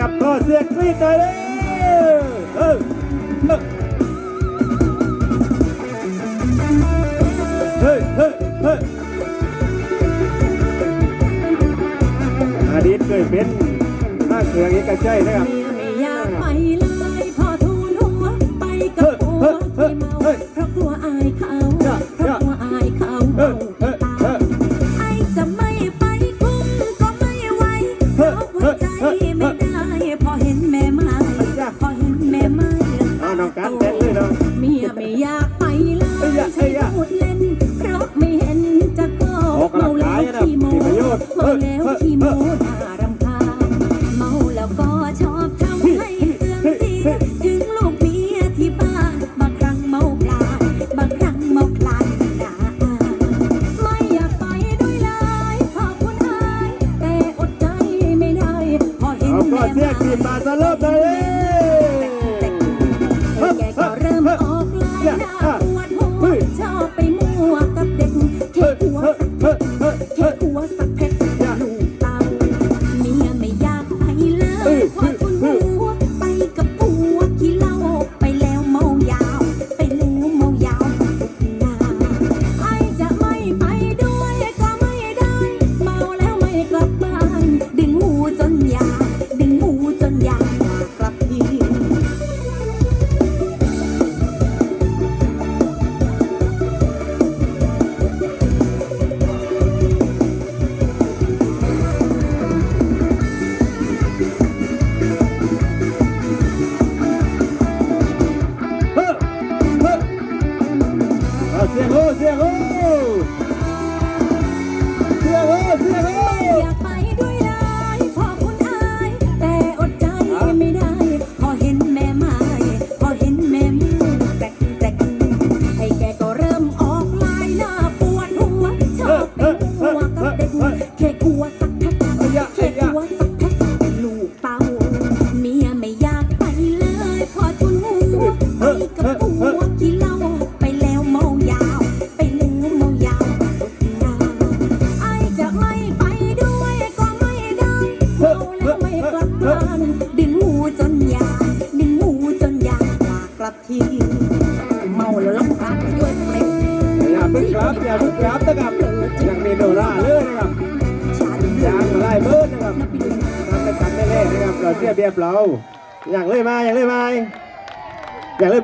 นะครับก็เสียงกรี๊ดหน่อยเลยเออเออเฮ้ยเฮ้ยเฮ้ยอดีตเคยเป็นหน้าเขืองเอกชัยนะครับเมียไม่อยากไปเลยพอทูลหัวไปกับผัวที่เมาเพราะกลัวอายเขา ใช้พูดเล่นเพราะไม่เห็นจะก็ออกกำลัเมางแล้กายวนะขี้โมมีประโยชน์เมาแล้วขี้โมน่ารำคาญเมาแล้วก็ชอบทำให้เสื่อมเสียถึงลูกเมียที่บ้านบางครั้งเมาพลาดบางครั้งเมาพลาดด่าไม่อยากไปด้วยเลยขอบคุณอายแต่อดใจไม่ได้พอเห็นเอาก็แม่เสียงกรี๊ดมาสลบหน่อยเลย เอาเมาแล้วไม่กลับบ้านดึงหูจนยาดึงหูจนยาอยากกลับทีเมาแล้วลำพังไปด้วยเพลงอย่าพิ่งกลับอย่าพิ่งกลับนะครับยังมีโดราเลยนะครับฉันยางมาไล่เบิร์ดนะครับทำกันกันได้เลยนะครับเราเสียเบียบเราอย่างเลยมาอย่างเลยมาอย่างเลย